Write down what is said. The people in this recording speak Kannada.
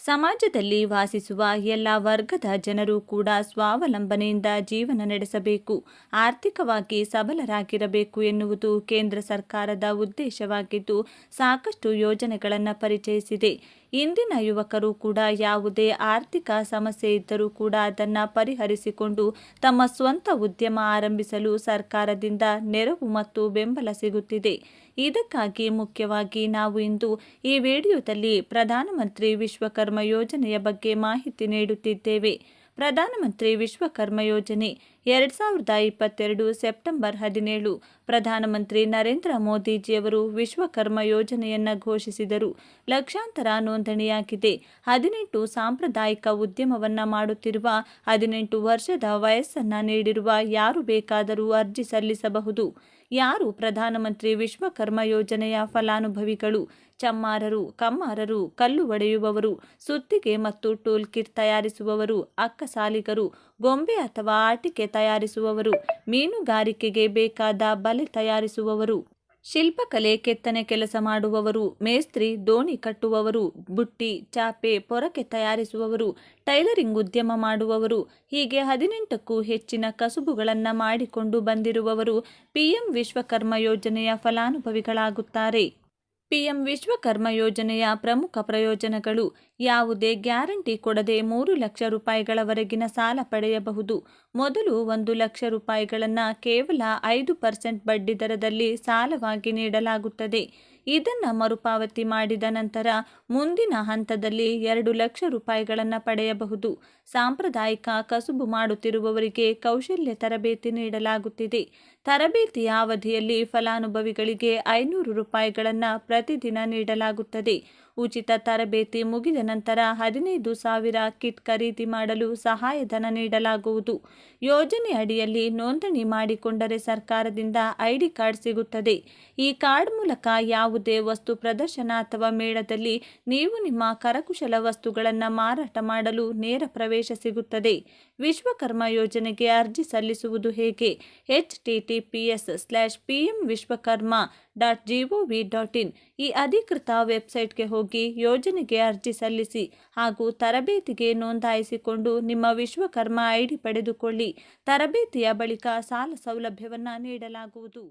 ಸಮಾಜದಲ್ಲಿ ವಾಸಿಸುವ ಎಲ್ಲ ವರ್ಗದ ಜನರು ಕೂಡ ಸ್ವಾವಲಂಬನೆಯಿಂದ ಜೀವನ ನಡೆಸಬೇಕು, ಆರ್ಥಿಕವಾಗಿ ಸಬಲರಾಗಿರಬೇಕು ಎನ್ನುವುದು ಕೇಂದ್ರ ಸರ್ಕಾರದ ಉದ್ದೇಶವಾಗಿದ್ದು ಸಾಕಷ್ಟು ಯೋಜನೆಗಳನ್ನು ಪರಿಚಯಿಸಿದೆ. ಇಂದಿನ ಯುವಕರು ಕೂಡ ಯಾವುದೇ ಆರ್ಥಿಕ ಸಮಸ್ಯೆ ಇದ್ದರೂ ಕೂಡ ಅದನ್ನು ಪರಿಹರಿಸಿಕೊಂಡು ತಮ್ಮ ಸ್ವಂತ ಉದ್ಯಮ ಆರಂಭಿಸಲು ಸರ್ಕಾರದಿಂದ ನೆರವು ಮತ್ತು ಬೆಂಬಲ ಸಿಗುತ್ತಿದೆ. ಇದಕ್ಕಾಗಿ ಮುಖ್ಯವಾಗಿ ನಾವು ಇಂದು ಈ ವಿಡಿಯೋದಲ್ಲಿ ಪ್ರಧಾನಮಂತ್ರಿ ವಿಶ್ವಕರ್ಮ ಯೋಜನೆಯ ಬಗ್ಗೆ ಮಾಹಿತಿ ನೀಡುತ್ತಿದ್ದೇವೆ. ಪ್ರಧಾನಮಂತ್ರಿ ವಿಶ್ವಕರ್ಮ ಯೋಜನೆ ಎರಡು ಸಾವಿರದ ಇಪ್ಪತ್ತೆರಡು ಸೆಪ್ಟೆಂಬರ್ ಹದಿನೇಳು ಪ್ರಧಾನಮಂತ್ರಿ ನರೇಂದ್ರ ಮೋದಿಜಿಯವರು ವಿಶ್ವಕರ್ಮ ಯೋಜನೆಯನ್ನು ಘೋಷಿಸಿದರು. ಲಕ್ಷಾಂತರ ನೋಂದಣಿಯಾಗಿದೆ ಹದಿನೆಂಟು ಸಾಂಪ್ರದಾಯಿಕ ಉದ್ಯಮವನ್ನು ಮಾಡುತ್ತಿರುವ, ಹದಿನೆಂಟು ವರ್ಷದ ವಯಸ್ಸನ್ನು ನೀಡಿರುವ ಯಾರು ಬೇಕಾದರೂ ಅರ್ಜಿ ಸಲ್ಲಿಸಬಹುದು. ಯಾರು ಪ್ರಧಾನಮಂತ್ರಿ ವಿಶ್ವಕರ್ಮ ಯೋಜನೆಯ ಫಲಾನುಭವಿಗಳು? ಚಮ್ಮಾರರು, ಕಮ್ಮಾರರು, ಕಲ್ಲು ಒಡೆಯುವವರು, ಸುತ್ತಿಗೆ ಮತ್ತು ಟೂಲ್ ಕಿಟ್ ತಯಾರಿಸುವವರು, ಅಕ್ಕಸಾಲಿಗರು, ಗೊಂಬೆ ಅಥವಾ ಆಟಿಕೆ ತಯಾರಿಸುವವರು, ಮೀನುಗಾರಿಕೆಗೆ ಬೇಕಾದ ಬಲೆ ತಯಾರಿಸುವವರು, ಶಿಲ್ಪಕಲೆ ಕೆತ್ತನೆ ಕೆಲಸ ಮಾಡುವವರು, ಮೇಸ್ತ್ರಿ, ದೋಣಿ ಕಟ್ಟುವವರು, ಬುಟ್ಟಿ, ಚಾಪೆ, ಪೊರಕೆ ತಯಾರಿಸುವವರು, ಟೈಲರಿಂಗ್ ಉದ್ಯಮ ಮಾಡುವವರು, ಹೀಗೆ ಹದಿನೆಂಟಕ್ಕೂ ಹೆಚ್ಚಿನ ಕಸುಬುಗಳನ್ನು ಮಾಡಿಕೊಂಡು ಬಂದಿರುವವರು, ಪಿಎಂ ವಿಶ್ವಕರ್ಮ ಯೋಜನೆಯ ಫಲಾನುಭವಿಗಳಾಗುತ್ತಾರೆ. ಪಿಎಂ ವಿಶ್ವಕರ್ಮ ಯೋಜನೆಯ ಪ್ರಮುಖ ಪ್ರಯೋಜನಗಳು ಯಾವುದೇ ಗ್ಯಾರಂಟಿ ಕೊಡದೆ ಮೂರು ಲಕ್ಷ ರೂಪಾಯಿಗಳವರೆಗಿನ ಸಾಲ ಪಡೆಯಬಹುದು. ಮೊದಲು ಒಂದು ಲಕ್ಷ ರೂಪಾಯಿಗಳನ್ನು ಕೇವಲ ಐದು ಪರ್ಸೆಂಟ್ ಬಡ್ಡಿ ದರದಲ್ಲಿ ಸಾಲವಾಗಿ ನೀಡಲಾಗುತ್ತದೆ. ಇದನ್ನು ಮರುಪಾವತಿ ಮಾಡಿದ ನಂತರ ಮುಂದಿನ ಹಂತದಲ್ಲಿ ಎರಡು ಲಕ್ಷ ರೂಪಾಯಿಗಳನ್ನು ಪಡೆಯಬಹುದು. ಸಾಂಪ್ರದಾಯಿಕ ಕಸುಬು ಮಾಡುತ್ತಿರುವವರಿಗೆ ಕೌಶಲ್ಯ ತರಬೇತಿ ನೀಡಲಾಗುತ್ತಿದೆ. ತರಬೇತಿಯ ಅವಧಿಯಲ್ಲಿ ಫಲಾನುಭವಿಗಳಿಗೆ ಐನೂರು ರೂಪಾಯಿಗಳನ್ನು ಪ್ರತಿದಿನ ನೀಡಲಾಗುತ್ತದೆ. ಉಚಿತ ತರಬೇತಿ ಮುಗಿದ ನಂತರ ಹದಿನೈದು ಸಾವಿರ ಕಿಟ್ ಖರೀದಿ ಮಾಡಲು ಸಹಾಯಧನ ನೀಡಲಾಗುವುದು. ಯೋಜನೆ ಅಡಿಯಲ್ಲಿ ನೋಂದಣಿ ಮಾಡಿಕೊಂಡರೆ ಸರ್ಕಾರದಿಂದ ಐಡಿ ಕಾರ್ಡ್ ಸಿಗುತ್ತದೆ. ಈ ಕಾರ್ಡ್ ಮೂಲಕ ಯಾವುದೇ ವಸ್ತು ಪ್ರದರ್ಶನ ಅಥವಾ ಮೇಳದಲ್ಲಿ ನೀವು ನಿಮ್ಮ ಕರಕುಶಲ ವಸ್ತುಗಳನ್ನು ಮಾರಾಟ ಮಾಡಲು ನೇರ ಪ್ರವೇಶ ಸಿಗುತ್ತದೆ. ವಿಶ್ವಕರ್ಮ ಯೋಜನೆಗೆ ಅರ್ಜಿ ಸಲ್ಲಿಸುವುದು ಹೇಗೆ? H T T P S slash P M Vishwakarma dot GOV dot in ಈ ಅಧಿಕೃತ ವೆಬ್ಸೈಟ್ಗೆ ಹೋಗಿ ಯೋಜನೆಗೆ ಅರ್ಜಿ ಸಲ್ಲಿಸಿ ಹಾಗೂ ತರಬೇತಿಗೆ ನೋಂದಾಯಿಸಿಕೊಂಡು ನಿಮ್ಮ ವಿಶ್ವಕರ್ಮ ಐಡಿ ಪಡೆದುಕೊಳ್ಳಿ. ತರಬೇತಿಯ ಬಳಿಕ ಸಾಲ ಸೌಲಭ್ಯವನ್ನು ನೀಡಲಾಗುವುದು.